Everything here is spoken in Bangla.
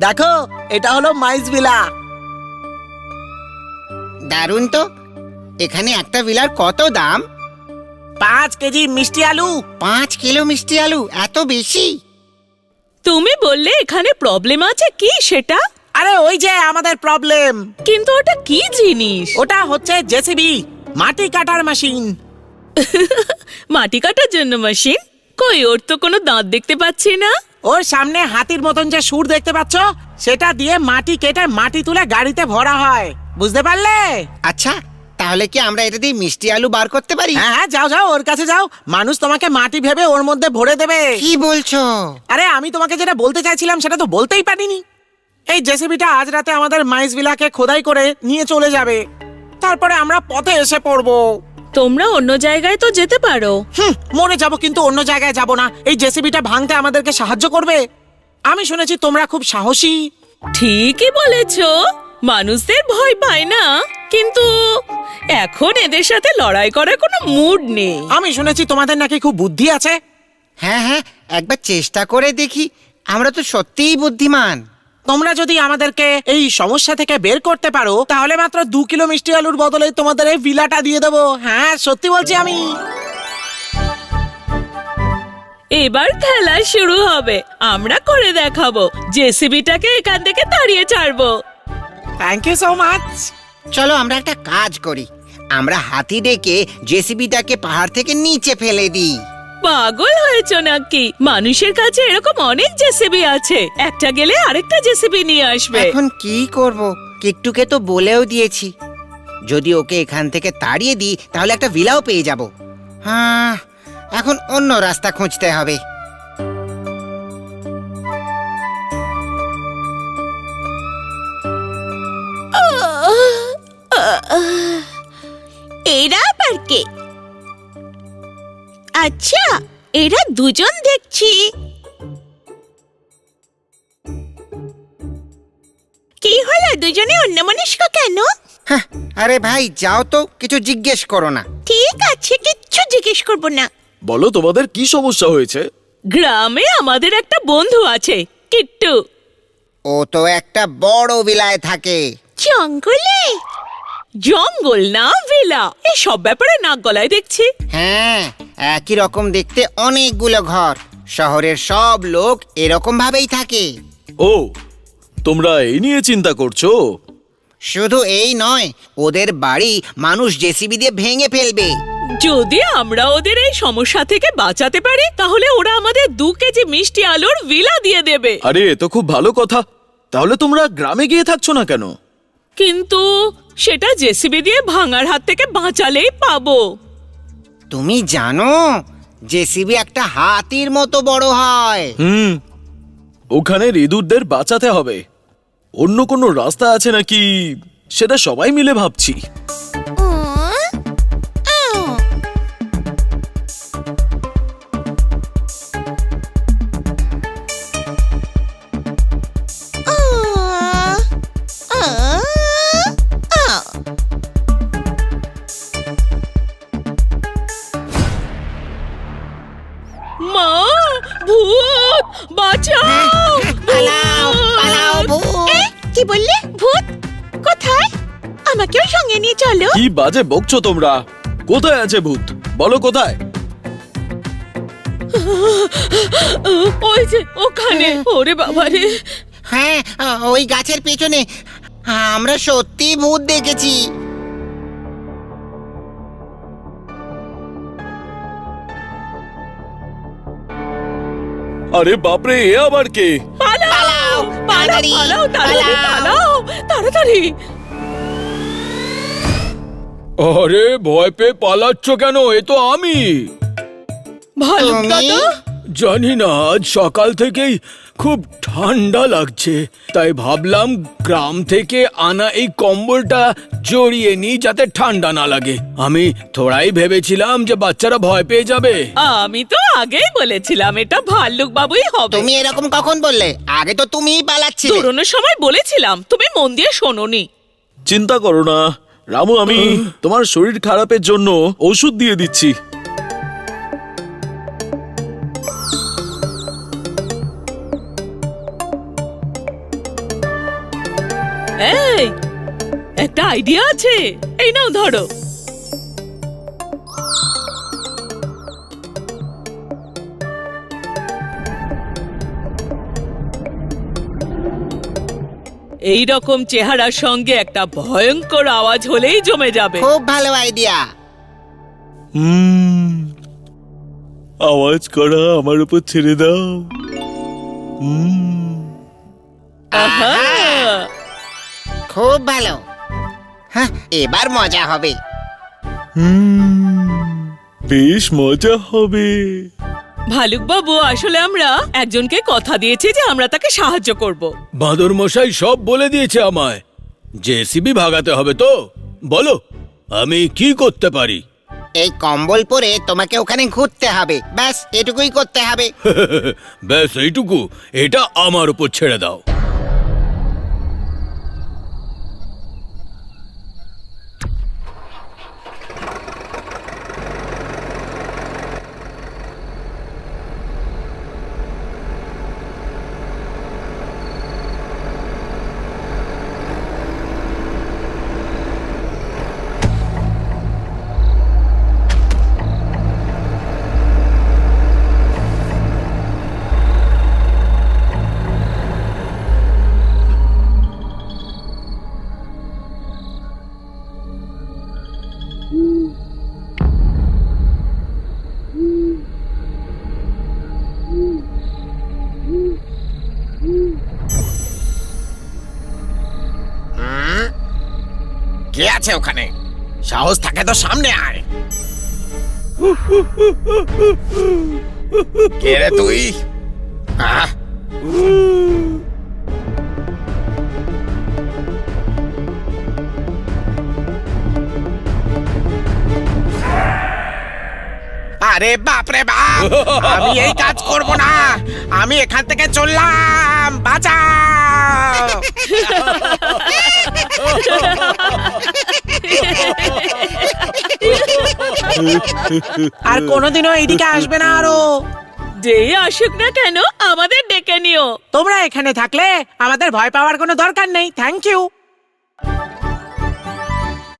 দেখো এটা হলো মাইস ভিলা। দারুণ তো। এখানে একটা বিলার কত দাম? পাঁচ কেজি মিষ্টি আলু। পাঁচ কিলো মিষ্টি আলু এত বেশি? তুমি বললে এখানে প্রবলেম আছে কি সেটা? আরে ওই যে আমাদের প্রবলেম কিন্তু ওটা কি জিনিস? ওটা হচ্ছে জেসিবি মাটি কাটার মেশিন মাটি কাটার জন্য মেশিন কই ওর তো কোনো দাঁত দেখতে পাচ্ছি না। ওর সামনে হাতির মতন যে সুর দেখতে পাচ্ছ সেটা দিয়ে মাটি কেটে মাটি তুলে গাড়িতে ভরা হয়। বুঝতে পারলে? আচ্ছা তাহলে কি আমরা এটা দিয়ে মিষ্টি আলু বার করতে পারি? হ্যাঁ হ্যাঁ যাও যাও ওর কাছে যাও। মানুষ তোমাকে মাটি ভেবে ওর মধ্যে ভরে দেবে। কি বলছো? আরে আমি তোমাকে যেটা বলতে চাইছিলাম সেটা তো বলতেই পারিনি। এই জেসিবিটা আজ রাতে আমাদের মাইস বিলাকে খোদাই করে নিয়ে চলে যাবে। তারপরে আমরা পথে এসে পড়ব। তোমরা অন্য জায়গায় তো যেতে পারো। হুম মরে যাব কিন্তু অন্য জায়গায় যাব না। এই জেসিবিটা ভাঙতে আমাদেরকে সাহায্য করবে। আমি শুনেছি তোমরা খুব সাহসী। ঠিকই বলেছ। মানুষদের ভয় পায় না। কিন্তু এখন এদের সাথে লড়াই করার কোনো মুড নেই। আমি শুনেছি তোমাদের নাকি খুব বুদ্ধি আছে। হ্যাঁ হ্যাঁ একবার চেষ্টা করে দেখি। আমরা তো সত্যিই বুদ্ধিমান। তোমরা যদি আমাদেরকে এই সমস্যা থেকে বের করতে পারো তাহলে মাত্র দু কিলো মিষ্টি আলুর বদলে তোমাদের এই ভিলাটা দিয়ে দেবো। হ্যাঁ সত্যি বলছি আমি। এবার খেলা শুরু হবে। আমরা করে দেখাবো। জেসিবিটাকে এখান থেকে তাড়িয়ে ছাড়বো। থ্যাংক ইউ সো মাচ চলো আমরা একটা কাজ করি। আমরা হাতি ডেকে জেসিবিটাকে পাহাড় থেকে নিচে ফেলে দিই। পাগল হয়েছ নাকি? মানুষের কাছে এরকম অনেক জেসিবি আছে। একটা গেলে আরেকটা জেসিবি নিয়ে আসবে। এখন কি করব? কিট্টুকে তো বলেও দিয়েছি। যদি ওকে এখান থেকে তাড়িয়ে দিই, তাহলে একটা ভিলাও পেয়ে যাব। হ্যাঁ এখন অন্য রাস্তা খুঁজতে হবে। আচ্ছা এরা দুজন দেখছি। কি হলো দুজনে অন্যমনস্ক কেন? হ্যাঁ, আরে ভাই যাও তো কিছু জিজ্ঞেস করো না। ঠিক আছে কিচ্ছু জিজ্ঞেস করব না। বলো তোমাদের কি সমস্যা হয়েছে? গ্রামে আমাদের একটা বন্ধু আছে কিট্টু। ও তো একটা বড় বিলায় থাকে। জঙ্গলে? জঙ্গল না ভিলা? এই সব ব্যাপারে নাক গলায় দেখছি। হ্যাঁ একই রকম দেখতে অনেকগুলো ঘর। শহরের সব লোক এরকম ভাবেই থাকে। ও তোমরা এই নিয়ে চিন্তা করছ? শুধু এই নয় ওদের বাড়ি মানুষ জেসিবি দিয়ে ভেঙে ফেলবে। যদি আমরা ওদের এই সমস্যা থেকে বাঁচাতে পারি তাহলে ওরা আমাদের দু কেজি মিষ্টি আলুর ভিলা দিয়ে দেবে। আরে এ তো খুব ভালো কথা। তাহলে তোমরা গ্রামে গিয়ে থাকছো না কেন? কিন্তু সেটা জেসিবি দিয়ে ভাঙার হাত থেকে বাঁচালেই পাবো। তুমি জানো জেসিবি একটা হাতির মতো বড় হয়। হুম ওখানে ইঁদুরদের বাঁচাতে হবে। অন্য কোনো রাস্তা আছে নাকি সেটা সবাই মিলে ভাবছি। কি বললে? ভূত? কোথায়? আমাকেও সঙ্গে নিয়ে চলো। কি বাজে বকছো তোমরা? কোথায় আছে ভূত? বলো কোথায়? ওই যে ওখানে ওরে বাবারে। হ্যাঁ ওই গাছের পেছনে। আমরা সত্যি ভূত দেখেছি। আরে বাপরে এ আবার কে? পালাও তাড়াতাড়ি, পালাও তাড়াতাড়ি আরে ভয় পেয়ে পালাচ্ছ কেন? এ তো আমি। ভালো দাদা। জানি না আজ সকাল থেকেই খুব ঠান্ডা লাগছে। তাই ভাবলাম গ্রাম থেকে আনা এই কম্বলটা জড়িয়ে নি যাতে ঠান্ডা না লাগে। আমি থোড়াই ভেবেছিলাম যে বাচ্চারা ভয় পেয়ে যাবে। আমি তো আগেই বলেছিলাম এটা ভাল্লুক বাবুই হবে। তুমি এরকম কখন বললে? আগে তো তুমিই পালাচ্ছিলে। দৌড়ানোর সময় বলেছিলাম তুমি মন দিয়ে শোনোনি। চিন্তা করো না। রামু আমি তোমার শরীর খারাপের জন্য ওষুধ দিয়ে দিচ্ছি। আইডিয়া আছে। এই নাও ধরো। এই রকম চেহারার সঙ্গে একটা ভয়ঙ্কর আওয়াজ হলেই জমে যাবে। খুব ভালো আইডিয়া হুম আওয়াজ করা আমার উপর ছেড়ে দাও। হুম। আহা! খুব ভালো। হ্যাঁ। এবার মজা হবে। হুম। বেশ মজা হবে। ভালুক বাবু আসলে আমরা একজনকে কথা দিয়েছি যে আমরা তাকে সাহায্য করব। বাঁদর মশাই সব বলে দিয়েছে আমায়। জেসিবি ভাগাতে হবে তো। বলো আমি কি করতে পারি? এই কম্বল পরে তোমাকে ওখানে ঘুরতে হবে। ব্যাস এটুকুই করতে হবে। ব্যাস এইটুকু। এটা আমার উপর ছেড়ে দাও। আছে ওখানে। সাহস থাকে তো সামনে আয়। কে রে তুই? আহ, আরে বাপ রে বাপ আমি এই কাজ করব না। আমি এখান থেকে চললাম বাঁচাও। আর কোনোদিনও এইদিকে আসবে না আরও। যেই আসুক না কেন আমাদের ডেকে নিও। তোমরা এখানে থাকলে আমাদের ভয় পাওয়ার কোনো দরকার নেই। Thank you